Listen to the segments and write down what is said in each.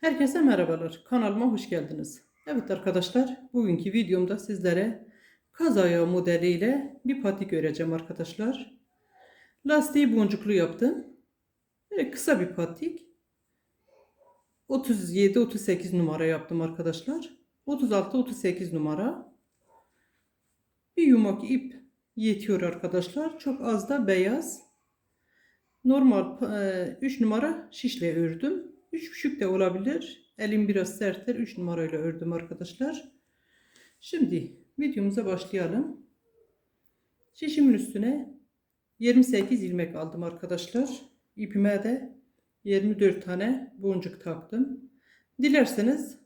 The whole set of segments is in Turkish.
Herkese merhabalar. Kanalıma hoş geldiniz. Evet arkadaşlar, bugünkü videomda sizlere kaz ayağı modeliyle bir patik öreceğim arkadaşlar. Lastiği boncuklu yaptım. Böyle kısa bir patik. 37-38 numara yaptım arkadaşlar. 36-38 numara. Bir yumak ip yetiyor arkadaşlar. Çok az da beyaz. Normal 3 numara şişle ördüm. 3,5 de olabilir. Elim biraz serttir. 3 numarayla ördüm arkadaşlar. Şimdi videomuza başlayalım. Şişimin üstüne 28 ilmek aldım arkadaşlar. İpime de 24 tane boncuk taktım. Dilerseniz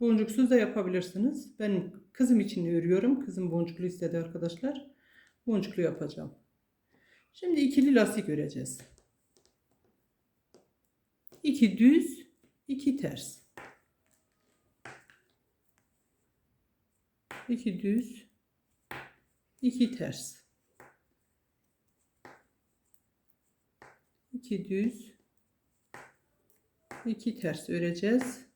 boncuksuz da yapabilirsiniz. Benim kızım için örüyorum. Kızım boncuklu istedi arkadaşlar. Boncuklu yapacağım. Şimdi ikili lastik öreceğiz. 2 düz, 2 ters. 2 düz, 2 ters. 2 düz, 2 ters öreceğiz.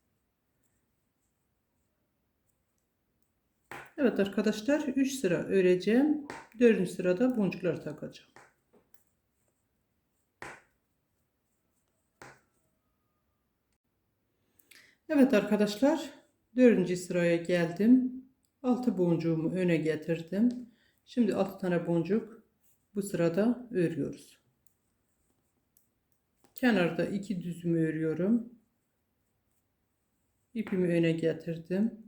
Evet arkadaşlar 3 sıra öreceğim. 4. sırada boncuklar takacağım. Evet arkadaşlar dördüncü sıraya geldim. Altı boncuğumu öne getirdim. Şimdi altı tane boncuk bu sırada örüyoruz. Kenarda iki düzümü örüyorum. İpimi öne getirdim.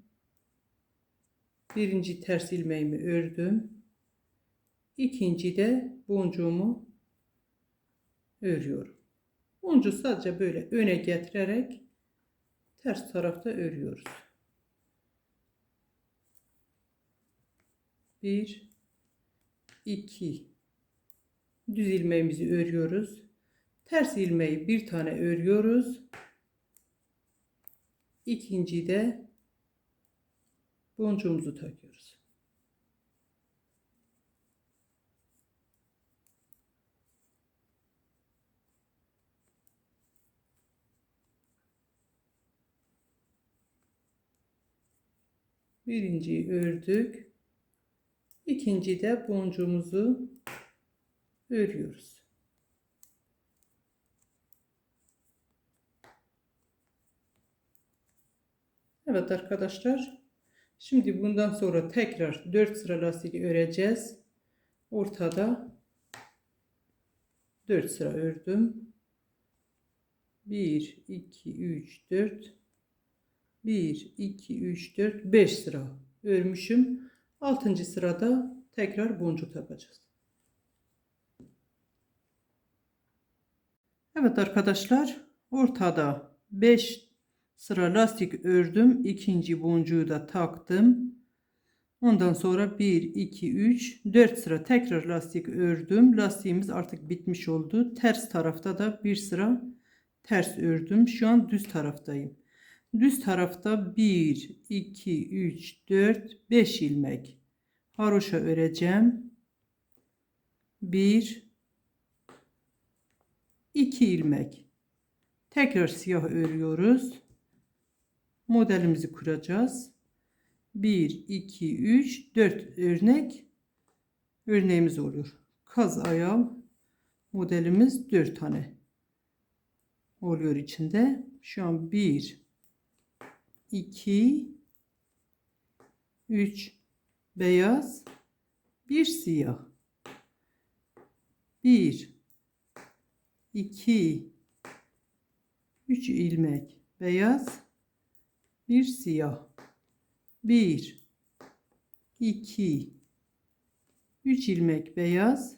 Birinci ters ilmeğimi ördüm. İkinci de boncuğumu örüyorum. Boncuğu sadece böyle öne getirerek ters tarafta örüyoruz. Bir, iki, düz ilmeğimizi örüyoruz. Ters ilmeği bir tane örüyoruz. İkinci de boncuğumuzu takıyoruz. Birinciyi ördük. İkinci de boncuğumuzu örüyoruz. Evet arkadaşlar. Şimdi bundan sonra tekrar 4 sıra lastik öreceğiz. Ortada 4 sıra ördüm. 1 2 3 4 1 2 3 4 5 sıra örmüşüm. 6. sırada tekrar boncuk takacağız. Evet arkadaşlar ortada 5 sıra lastik ördüm. ikinci boncuğu da taktım. Ondan sonra 1 2 3 4 sıra tekrar lastik ördüm. Lastiğimiz artık bitmiş oldu. Ters tarafta da bir sıra ters ördüm. Şu an düz taraftayım. Düz tarafta 1 2 3 4 5 ilmek haroşa öreceğim. 1 2 ilmek. Tekrar siyah örüyoruz. Modelimizi kuracağız. 1 2 3 4 örnek örneğimiz oluyor. Kaz ayağı modelimiz 4 tane oluyor içinde. Şu an 1 2 3 beyaz bir siyah. 1 2 3 ilmek beyaz bir siyah. 1 2 3 ilmek beyaz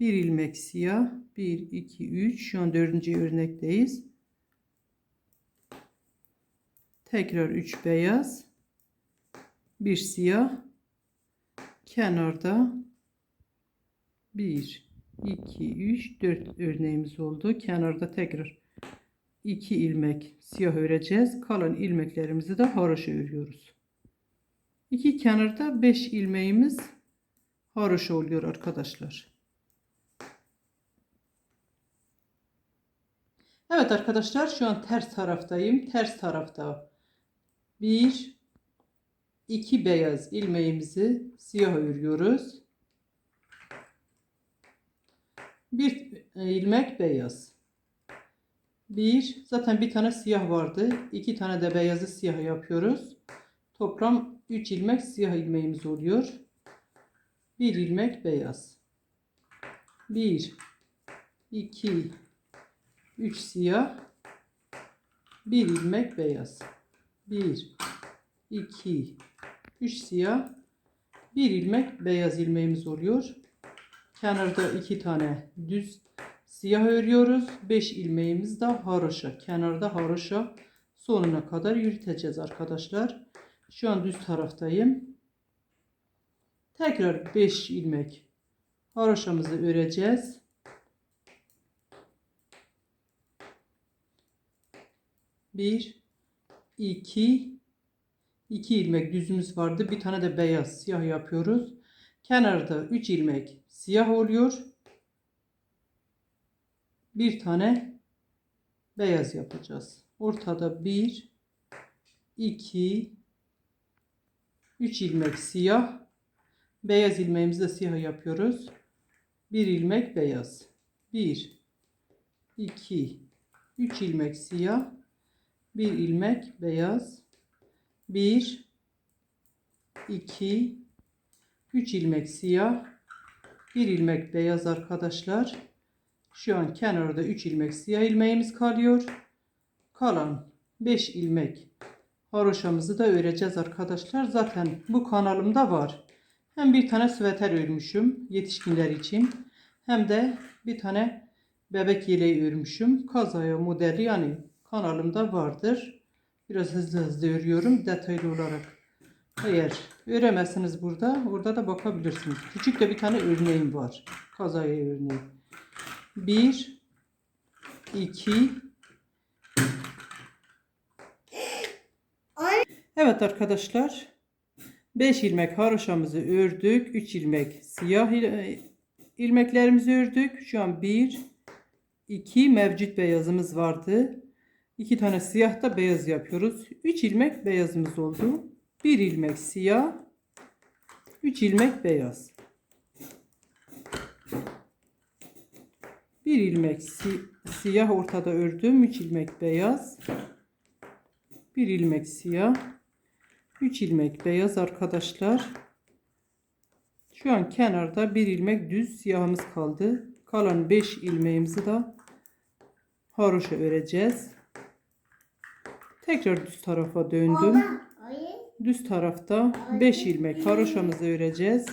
bir ilmek siyah. 1 2 3 şu an dördüncü örnekteyiz tekrar 3 beyaz bir siyah kenarda 1 2 3 4 örneğimiz oldu. Kenarda tekrar 2 ilmek siyah öreceğiz. Kalan ilmeklerimizi de haroşa örüyoruz. İki kenarda 5 ilmeğimiz haroşa oluyor arkadaşlar. Evet arkadaşlar şu an ters taraftayım. Ters tarafta bir, iki beyaz ilmeğimizi siyah örüyoruz. Bir e, ilmek beyaz. Bir, zaten bir tane siyah vardı. İki tane de beyazı siyah yapıyoruz. Toplam 3 ilmek siyah ilmeğimiz oluyor. Bir ilmek beyaz. Bir, iki, üç siyah. Bir ilmek beyaz. Bir, iki, üç siyah. Bir ilmek beyaz ilmeğimiz oluyor. Kenarda iki tane düz siyah örüyoruz. 5 ilmeğimiz de haroşa. Kenarda haroşa sonuna kadar yürüteceğiz arkadaşlar. Şu an düz taraftayım. Tekrar 5 ilmek haroşamızı öreceğiz. Bir, iki, iki ilmek düzümüz vardı. Bir tane de beyaz siyah yapıyoruz. Kenarda 3 ilmek siyah oluyor. Bir tane beyaz yapacağız. Ortada 1 2 3 ilmek siyah. Beyaz ilmeğimizi de siyah yapıyoruz. Bir ilmek beyaz. 1 2 3 ilmek siyah. Bir ilmek beyaz. 1 2 3 ilmek siyah, 1 ilmek beyaz arkadaşlar. Şu an kenarda 3 ilmek siyah ilmeğimiz kalıyor. Kalan 5 ilmek haroşamızı da öreceğiz arkadaşlar. Zaten bu kanalımda var. Hem bir tane sveter örmüşüm yetişkinler için. Hem de bir tane bebek yeleği örmüşüm. Kazaya modeli yani kanalımda vardır. Biraz hızlı hızlı örüyorum detaylı olarak. Eğer öremezsiniz burada, orada da bakabilirsiniz. Küçük de bir tane örneğim var. Kazaya örneği. 1 2 Evet arkadaşlar. 5 ilmek haroşamızı ördük. 3 ilmek siyah il- ilmeklerimizi ördük. Şu an 1 2 mevcut beyazımız vardı. 2 tane siyah da beyaz yapıyoruz. 3 ilmek beyazımız oldu. 1 ilmek siyah, 3 ilmek beyaz. 1 ilmek si siyah ortada ördüm, 3 ilmek beyaz. 1 ilmek siyah, 3 ilmek beyaz arkadaşlar. Şu an kenarda 1 ilmek düz siyahımız kaldı. Kalan 5 ilmeğimizi de haroşa öreceğiz. Tekrar düz tarafa döndüm. Düz tarafta 5 ilmek haroşamızı öreceğiz.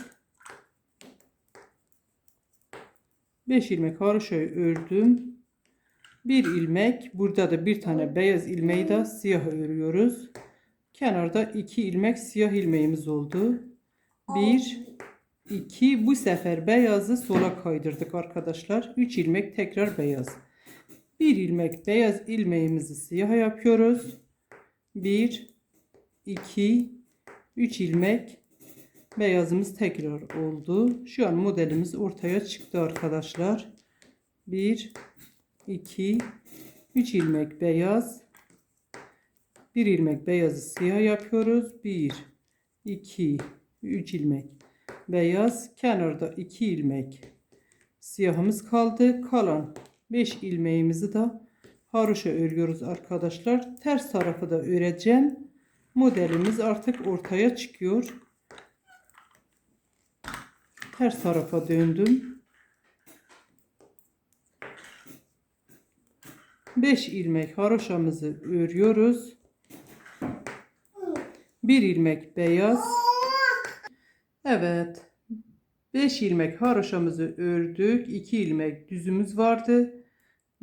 5 ilmek haroşayı ördüm. 1 ilmek burada da bir tane beyaz ilmeği de siyah örüyoruz. Kenarda 2 ilmek siyah ilmeğimiz oldu. 1 2 bu sefer beyazı sola kaydırdık arkadaşlar. 3 ilmek tekrar beyaz. 1 ilmek beyaz ilmeğimizi siyah yapıyoruz. 1 2 3 ilmek beyazımız tekrar oldu. Şu an modelimiz ortaya çıktı arkadaşlar. 1 2 3 ilmek beyaz 1 ilmek beyazı siyah yapıyoruz. 1 2 3 ilmek beyaz kenarda 2 ilmek siyahımız kaldı. Kalan 5 ilmeğimizi de haroşa örüyoruz arkadaşlar. Ters tarafı da öreceğim modelimiz artık ortaya çıkıyor. Ters tarafa döndüm. 5 ilmek haroşamızı örüyoruz. 1 ilmek beyaz. Evet. 5 ilmek haroşamızı ördük. 2 ilmek düzümüz vardı.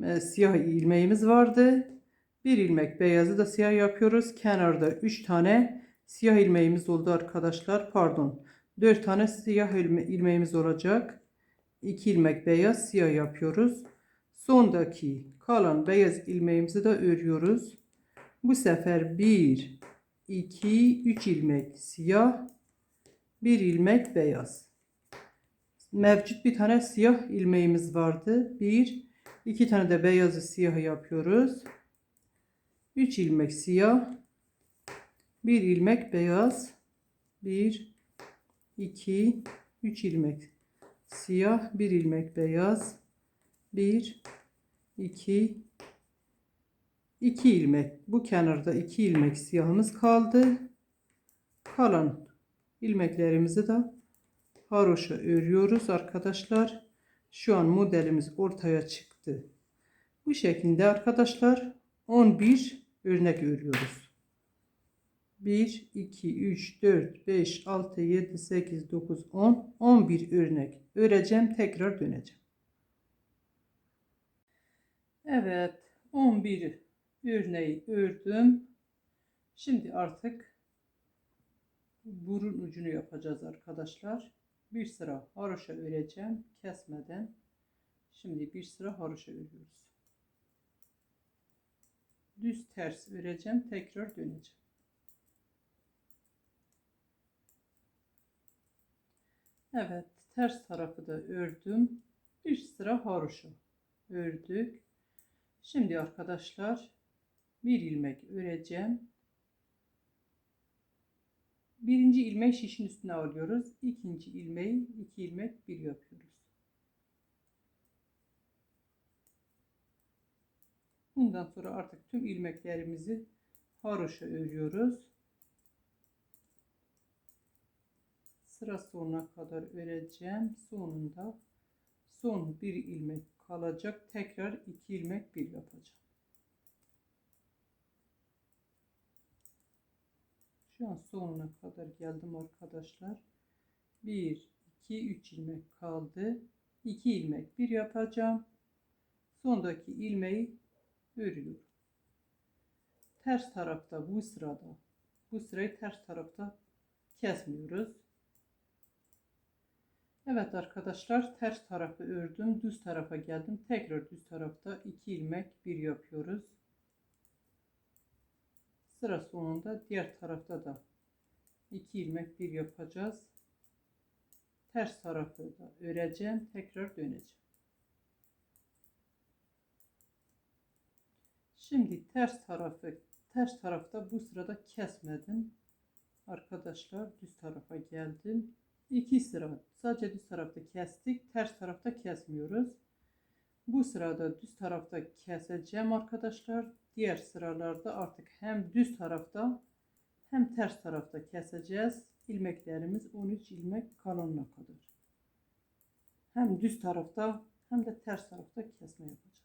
E, siyah ilmeğimiz vardı. Bir ilmek beyazı da siyah yapıyoruz. Kenarda 3 tane siyah ilmeğimiz oldu arkadaşlar. Pardon. 4 tane siyah ilme ilmeğimiz olacak. 2 ilmek beyaz siyah yapıyoruz. Sondaki kalan beyaz ilmeğimizi de örüyoruz. Bu sefer 1 2 3 ilmek siyah, 1 ilmek beyaz. Mevcut bir tane siyah ilmeğimiz vardı. 1 İki tane de beyazı siyah yapıyoruz. 3 ilmek siyah. 1 ilmek beyaz. 1 2 3 ilmek siyah, 1 ilmek beyaz. 1 2 2 ilmek. Bu kenarda 2 ilmek siyahımız kaldı. Kalan ilmeklerimizi de haroşa örüyoruz arkadaşlar. Şu an modelimiz ortaya çıktı. Bu şekilde arkadaşlar 11 örnek örüyoruz. 1, 2, 3, 4, 5, 6, 7, 8, 9, 10, 11 örnek öreceğim. Tekrar döneceğim. Evet 11 örneği ördüm. Şimdi artık burun ucunu yapacağız arkadaşlar. Bir sıra haroşa öreceğim kesmeden. Şimdi bir sıra haroşa örüyoruz. Düz ters öreceğim. Tekrar döneceğim. Evet, ters tarafı da ördüm. Bir sıra haroşa ördük. Şimdi arkadaşlar bir ilmek öreceğim. Birinci ilmeği şişin üstüne alıyoruz. İkinci ilmeği iki ilmek bir yapıyoruz. Bundan sonra artık tüm ilmeklerimizi haroşa örüyoruz. Sıra sonuna kadar öreceğim. Sonunda son bir ilmek kalacak. Tekrar iki ilmek bir yapacağım. Şu an sonuna kadar geldim arkadaşlar. 1, 2, 3 ilmek kaldı. 2 ilmek bir yapacağım. Sondaki ilmeği örüyorum. Ters tarafta bu sırada bu sırayı ters tarafta kesmiyoruz. Evet arkadaşlar ters tarafı ördüm. Düz tarafa geldim. Tekrar düz tarafta 2 ilmek bir yapıyoruz. Sıra sonunda diğer tarafta da 2 ilmek bir yapacağız. Ters tarafı da öreceğim. Tekrar döneceğim. Şimdi ters tarafı ters tarafta bu sırada kesmedim. Arkadaşlar düz tarafa geldim. 2 sıra sadece düz tarafta kestik. Ters tarafta kesmiyoruz. Bu sırada düz tarafta keseceğim arkadaşlar. Diğer sıralarda artık hem düz tarafta hem ters tarafta keseceğiz. İlmeklerimiz 13 ilmek kalınlığa kadar. Hem düz tarafta hem de ters tarafta kesme yapacağız.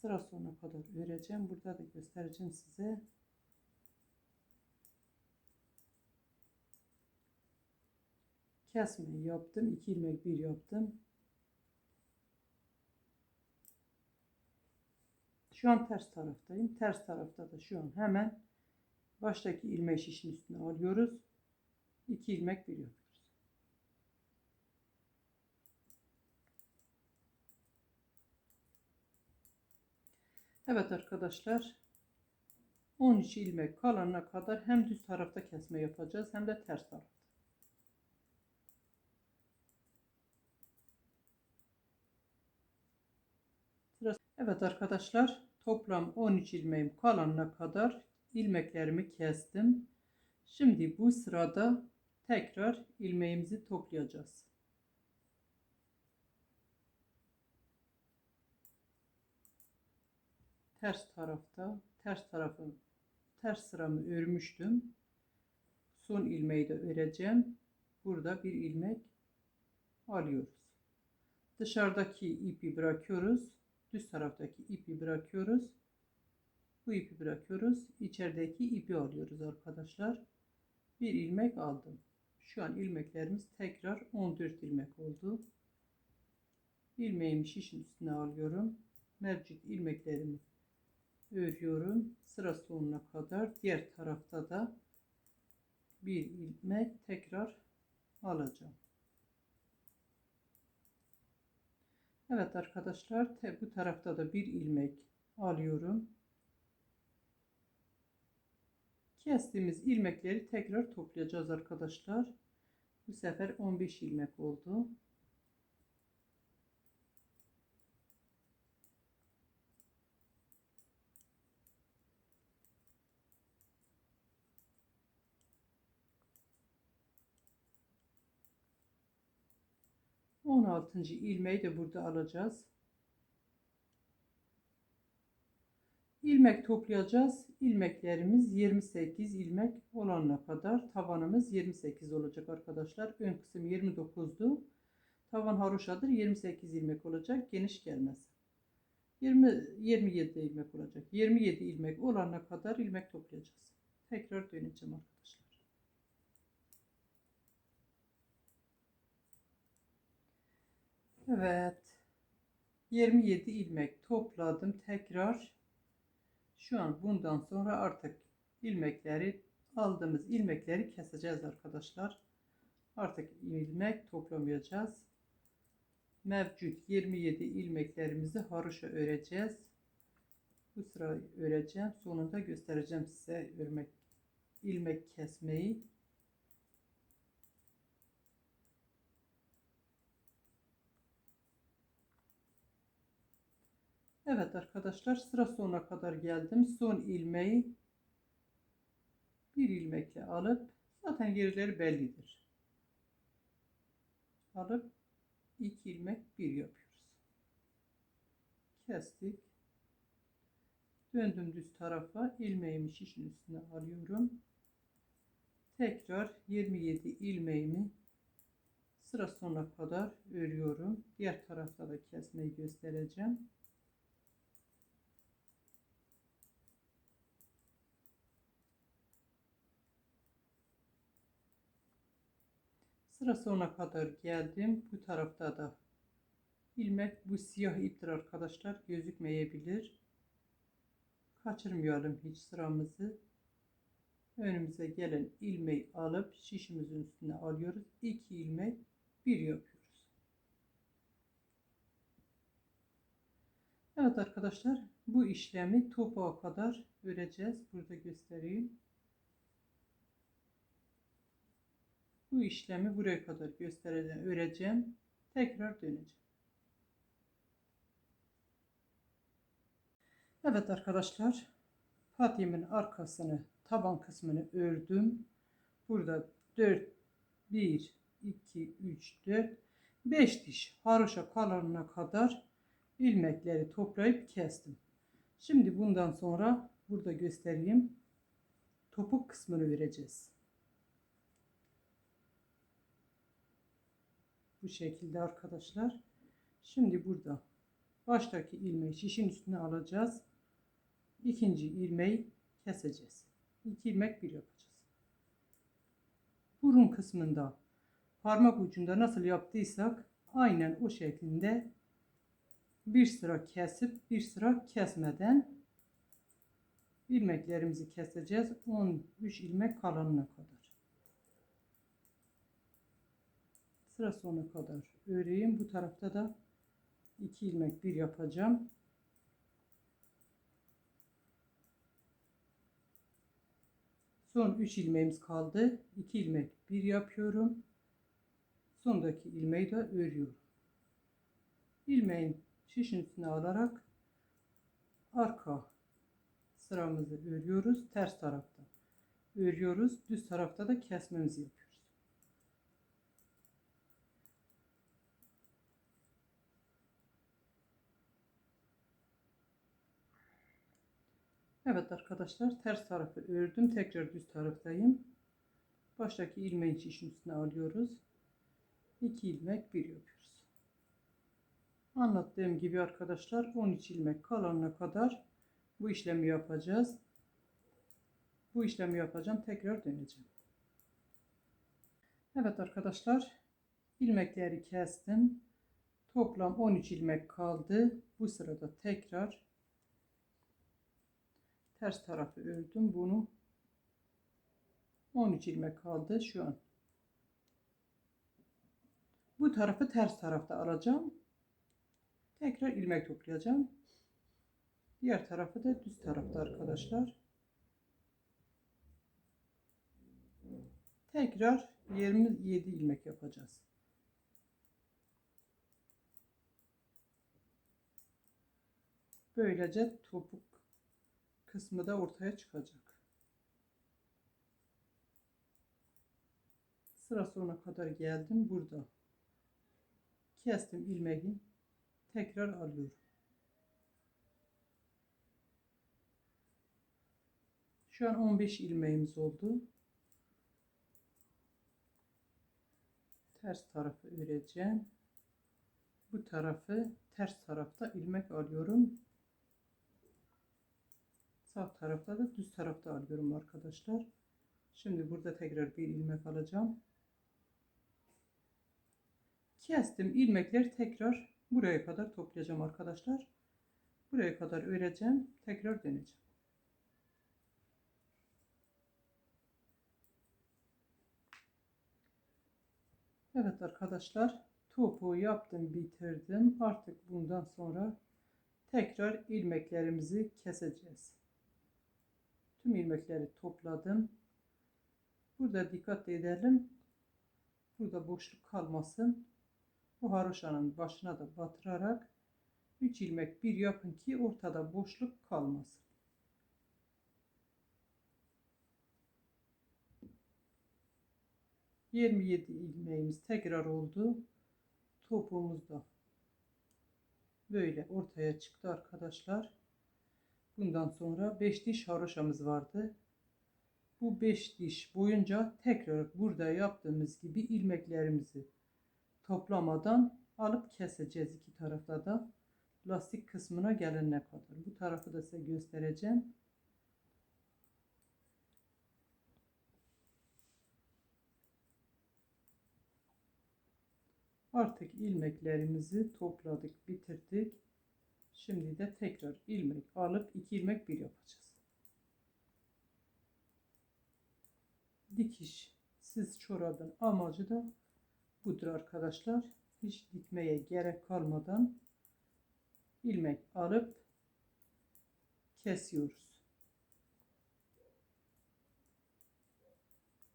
Sıra sonuna kadar öreceğim. Burada da göstereceğim size. Kesmeyi yaptım. 2 ilmek bir yaptım. Şu an ters taraftayım. Ters tarafta da şu an hemen baştaki ilmeği şişin üstüne alıyoruz. 2 ilmek bir yapıyoruz. Evet arkadaşlar 13 ilmek kalana kadar hem düz tarafta kesme yapacağız hem de ters tarafta. Evet arkadaşlar toplam 13 ilmeğim kalanına kadar ilmeklerimi kestim. Şimdi bu sırada tekrar ilmeğimizi toplayacağız. Ters tarafta ters tarafı ters sıramı örmüştüm. Son ilmeği de öreceğim. Burada bir ilmek alıyoruz. Dışarıdaki ipi bırakıyoruz düz taraftaki ipi bırakıyoruz. Bu ipi bırakıyoruz. İçerideki ipi alıyoruz arkadaşlar. Bir ilmek aldım. Şu an ilmeklerimiz tekrar 14 ilmek oldu. İlmeğimi şişin üstüne alıyorum. Mevcut ilmeklerimi örüyorum. Sıra sonuna kadar diğer tarafta da bir ilmek tekrar alacağım. Evet arkadaşlar bu tarafta da bir ilmek alıyorum. Kestiğimiz ilmekleri tekrar toplayacağız arkadaşlar. Bu sefer 15 ilmek oldu. 16. ilmeği de burada alacağız. ilmek toplayacağız. İlmeklerimiz 28 ilmek olana kadar tavanımız 28 olacak arkadaşlar. Ön kısım 29'du. Tavan haroşadır 28 ilmek olacak. Geniş gelmez. 20 27 ilmek olacak. 27 ilmek olana kadar ilmek toplayacağız. Tekrar döneceğim arkadaşlar. Evet. 27 ilmek topladım. Tekrar şu an bundan sonra artık ilmekleri aldığımız ilmekleri keseceğiz arkadaşlar. Artık ilmek toplamayacağız. Mevcut 27 ilmeklerimizi haroşa öreceğiz. Bu sıra öreceğim. Sonunda göstereceğim size örmek ilmek kesmeyi. Evet arkadaşlar sıra sonuna kadar geldim. Son ilmeği bir ilmekle alıp zaten yerleri bellidir. Alıp iki ilmek bir yapıyoruz. Kestik. Döndüm düz tarafa ilmeğimi şişin üstüne alıyorum. Tekrar 27 ilmeğimi sıra sonuna kadar örüyorum. Diğer tarafta da kesmeyi göstereceğim. Sıra sonuna kadar geldim. Bu tarafta da ilmek bu siyah iptir arkadaşlar. Gözükmeyebilir. Kaçırmayalım hiç sıramızı. Önümüze gelen ilmeği alıp şişimizin üstüne alıyoruz. 2 ilmek bir yapıyoruz. Evet arkadaşlar bu işlemi topuğa kadar öreceğiz. Burada göstereyim. Bu işlemi buraya kadar göstereceğim, öreceğim. Tekrar döneceğim. Evet arkadaşlar. Patiğimin arkasını, taban kısmını ördüm. Burada 4, 1, 2, 3, 4, 5 diş haroşa kalanına kadar ilmekleri toplayıp kestim. Şimdi bundan sonra burada göstereyim. Topuk kısmını vereceğiz. Bu şekilde arkadaşlar. Şimdi burada baştaki ilmeği şişin üstüne alacağız. İkinci ilmeği keseceğiz. İki ilmek bir yapacağız. Burun kısmında parmak ucunda nasıl yaptıysak aynen o şeklinde bir sıra kesip bir sıra kesmeden ilmeklerimizi keseceğiz. 13 ilmek kalanına kadar. Sıra sonu kadar öreyim. Bu tarafta da 2 ilmek bir yapacağım. Son 3 ilmeğimiz kaldı. 2 ilmek bir yapıyorum. Sondaki ilmeği de örüyorum. İlmeğin şişin alarak arka sıramızı örüyoruz. Ters tarafta örüyoruz. Düz tarafta da kesmemizi yapıyoruz. Evet arkadaşlar ters tarafı ördüm. Tekrar düz taraftayım. Baştaki ilmeğin şişin üstüne alıyoruz. 2 ilmek bir yapıyoruz. Anlattığım gibi arkadaşlar 13 ilmek kalanına kadar bu işlemi yapacağız. Bu işlemi yapacağım. Tekrar döneceğim. Evet arkadaşlar ilmekleri kestim. Toplam 13 ilmek kaldı. Bu sırada tekrar ters tarafı ördüm bunu. 13 ilmek kaldı şu an. Bu tarafı ters tarafta alacağım. Tekrar ilmek toplayacağım. Diğer tarafı da düz tarafta arkadaşlar. Tekrar 27 ilmek yapacağız. Böylece topuk kısmı da ortaya çıkacak. Sıra sonuna kadar geldim burada. kestim ilmeği tekrar alıyorum. Şu an 15 ilmeğimiz oldu. Ters tarafı öreceğim. Bu tarafı ters tarafta ilmek alıyorum. Sağ tarafta da düz tarafta alıyorum arkadaşlar. Şimdi burada tekrar bir ilmek alacağım. Kestim ilmekleri tekrar buraya kadar toplayacağım arkadaşlar. Buraya kadar öreceğim. Tekrar döneceğim. Evet arkadaşlar topuğu yaptım bitirdim. Artık bundan sonra tekrar ilmeklerimizi keseceğiz. Tüm ilmekleri topladım. Burada dikkat edelim. Burada boşluk kalmasın. Bu haroşanın başına da batırarak 3 ilmek bir yapın ki ortada boşluk kalmasın. Yirmi yedi ilmeğimiz tekrar oldu. Topuğumuz da böyle ortaya çıktı arkadaşlar. Bundan sonra 5 diş haroşamız vardı. Bu 5 diş boyunca tekrar burada yaptığımız gibi ilmeklerimizi toplamadan alıp keseceğiz iki tarafta da lastik kısmına gelene kadar. Bu tarafı da size göstereceğim. Artık ilmeklerimizi topladık, bitirdik. Şimdi de tekrar ilmek alıp iki ilmek bir yapacağız. Dikiş siz çorabın amacı da budur arkadaşlar. Hiç dikmeye gerek kalmadan ilmek alıp kesiyoruz.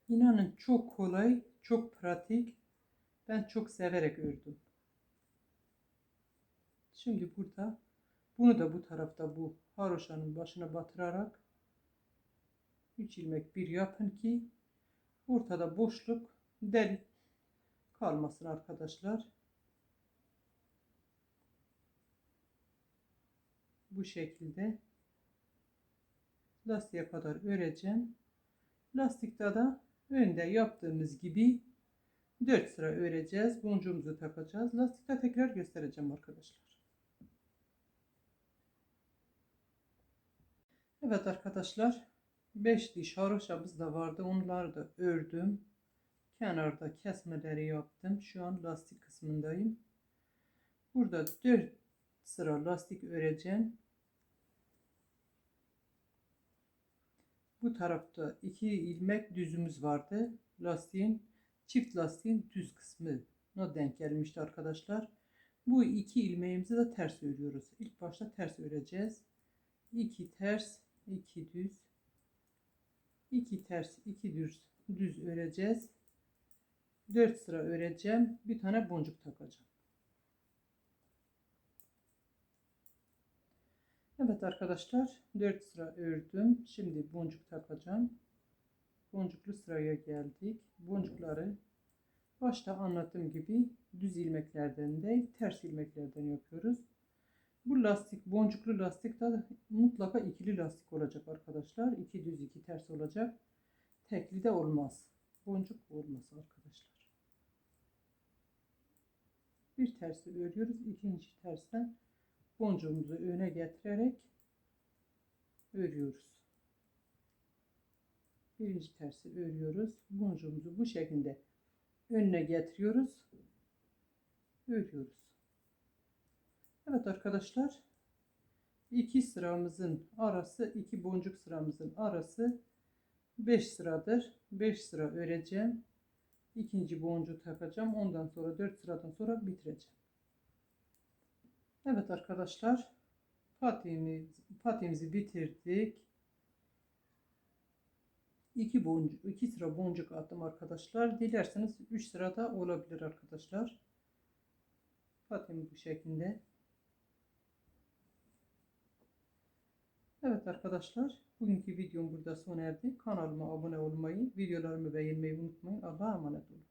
İnanın çok kolay, çok pratik. Ben çok severek ördüm. Şimdi burada bunu da bu tarafta bu haroşanın başına batırarak 3 ilmek bir yapın ki ortada boşluk delik kalmasın arkadaşlar. Bu şekilde lastiğe kadar öreceğim. Lastikte de önde yaptığımız gibi 4 sıra öreceğiz. Boncuğumuzu takacağız. Lastikte tekrar göstereceğim arkadaşlar. Evet arkadaşlar 5 diş haroşamız da vardı. Onları da ördüm. Kenarda kesmeleri yaptım. Şu an lastik kısmındayım. Burada 4 sıra lastik öreceğim. Bu tarafta 2 ilmek düzümüz vardı. Lastiğin çift lastiğin düz kısmı denk gelmişti arkadaşlar. Bu iki ilmeğimizi de ters örüyoruz. İlk başta ters öreceğiz. 2 ters, 2 düz. 2 ters, 2 düz düz öreceğiz. 4 sıra öreceğim. Bir tane boncuk takacağım. Evet arkadaşlar 4 sıra ördüm. Şimdi boncuk takacağım. Boncuklu sıraya geldik. Boncukları başta anlattığım gibi düz ilmeklerden değil ters ilmeklerden yapıyoruz. Bu lastik boncuklu lastik de mutlaka ikili lastik olacak arkadaşlar. İki düz iki ters olacak. Tekli de olmaz. Boncuk olmaz arkadaşlar. Bir tersi örüyoruz. ikinci tersten boncuğumuzu öne getirerek örüyoruz. Birinci tersi örüyoruz. Boncuğumuzu bu şekilde önüne getiriyoruz. Örüyoruz. Evet arkadaşlar. iki sıramızın arası, iki boncuk sıramızın arası 5 sıradır. 5 sıra öreceğim. İkinci boncuğu takacağım. Ondan sonra 4 sıradan sonra bitireceğim. Evet arkadaşlar. Patiğimiz, patiğimizi bitirdik. 2 boncuk, 2 sıra boncuk attım arkadaşlar. Dilerseniz 3 sırada olabilir arkadaşlar. Patiğim bu şekilde. Evet arkadaşlar. Bugünkü videom burada sona erdi. Kanalıma abone olmayı, videolarımı beğenmeyi unutmayın. Allah'a emanet olun.